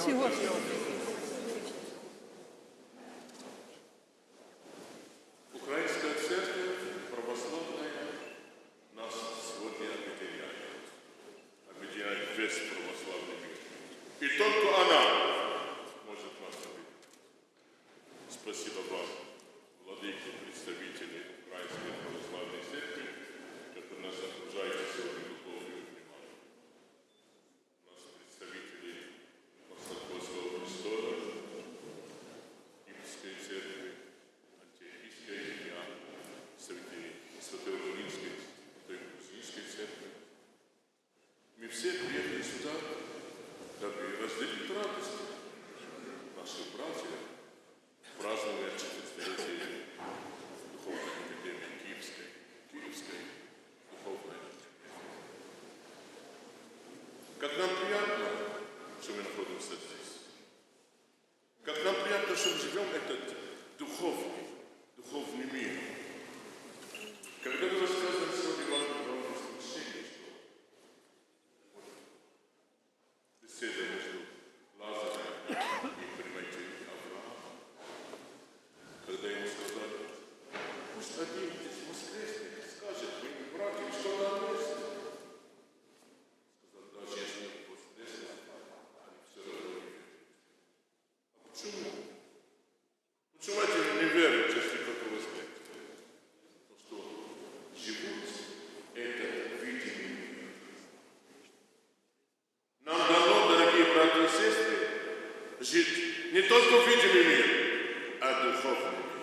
Спасибо. Украинская церковь православная нас сегодня объединяет. Объединяет весь православный. И только она может нас объединить. Спасибо вам, владыки, представители Украинской православной церкви, которые нас окружаете сегодня любовью и вниманием. У нас представители Константинопольского престола, Киевской церкви, Антиохийской я, представители Святой Румынской, Святой Грузинской церкви. Мы все приехали сюда, дабы разделить радость наших братьев, празднования 400-летия Духовной Академии Киевской, Киевской Духовной Как нам приятно, что мы находимся здесь. Как нам приятно, что мы живем этот духовный, духовный мир. Когда вы рассказывали сегодня вам о воскресенье, что вот беседа между 120 milionů a duchovný mír.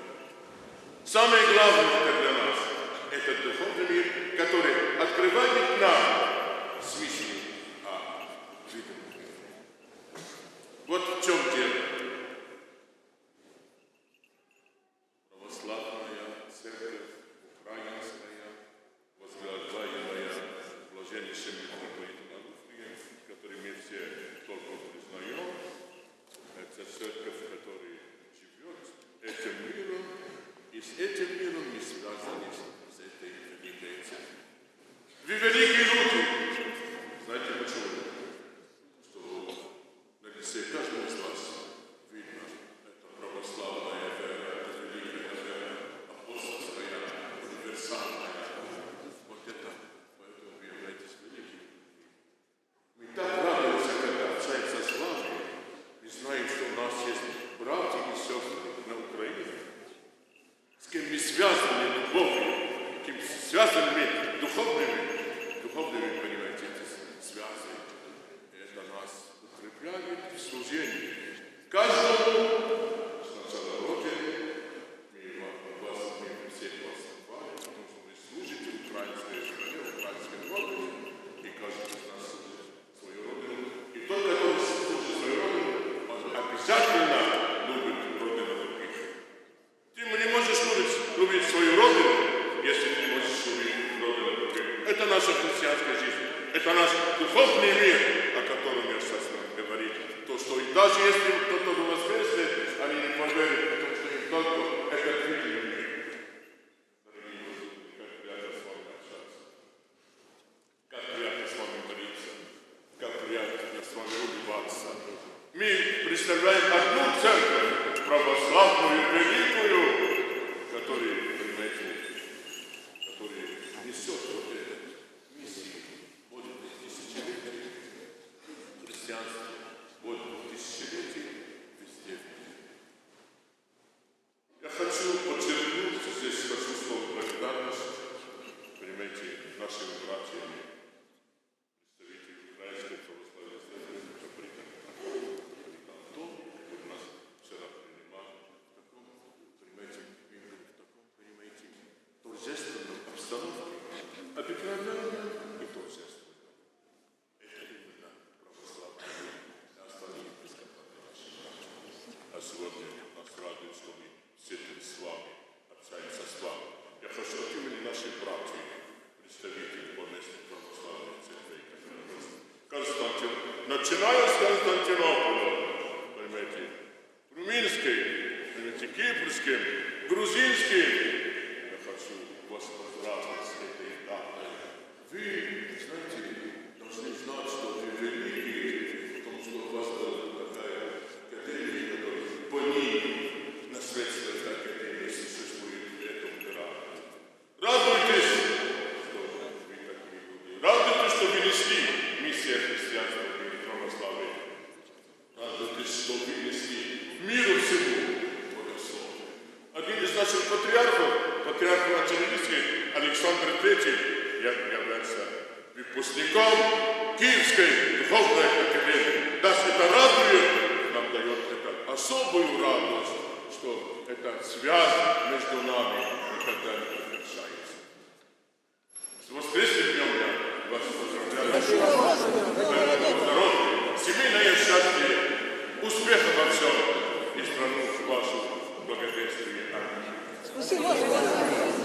Самое главное это для нас – это духовный мир, который открывает нам смысл а, жизни. Служении. Каждому Родине, мы ва- вас, мы всех вас хвалим, потому что вы служите украинской стране, украинской родине, и каждый из нас служит свою родину. И тот, который служит свою родину, он обязательно любит родину других. Ты не можешь любить, любить свою родину, если ты не можешь любить родину других. Это наша христианская жизнь. Это наш духовный мир, о котором я сейчас вам говорил. То, что и даже если кто-то воскреснет, они не поверят, потому что им только этот улыбаться. Мы представляем одну церковь, православную, великую, которая, понимаете, которая несет вот этот сегодня радует, что мы сидим с вами, общаемся с вами. Я хочу от имени наших братьев, представителей Поместной Православной Церкви, Константин, начиная с Константинополя, понимаете, Румынской, понимаете, Кипрским, Грузинским, нашим патріархом, патріархом Ачернівським Олександр III, я являвся випускником Київської духовної академії. Нас это радует, нам дает это особую радость, что это связь между нами никогда не прекращается.